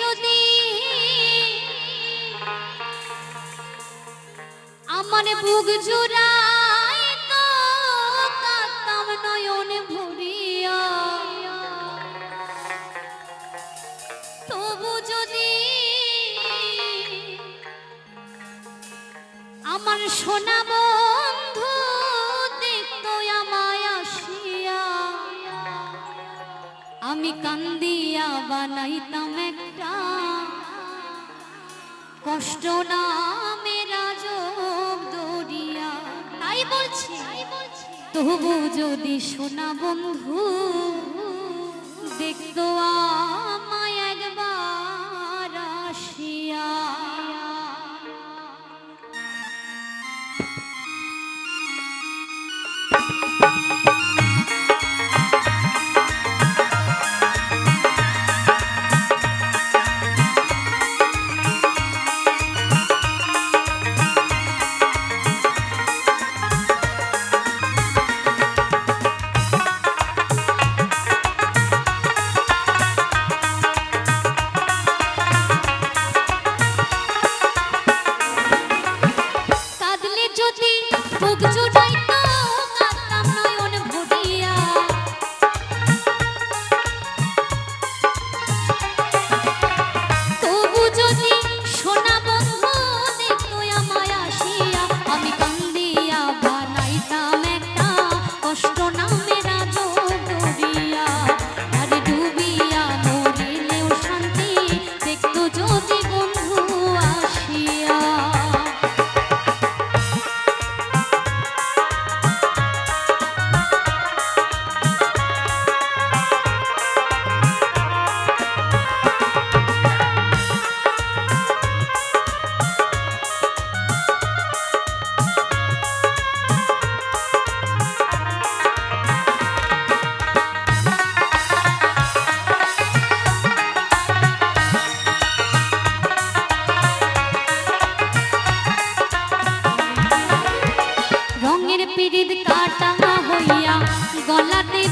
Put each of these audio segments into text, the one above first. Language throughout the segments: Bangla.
যদি আমার বুক জুড়াই তো কাঁদতাম নয়ন ভরিয়া। তবু যদি আমার শোনাবো আমি কান্দিয়া বানাইতাম একটা। কষ্ট না মেরা যোগ দরিয়া তাই বলছি, তবু যদি শোনা বন্ধু, দেখতো আ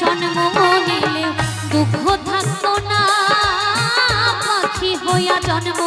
জন্ম নিলেও দুঃখ থাকতো না পাখি হইয়া জন্ম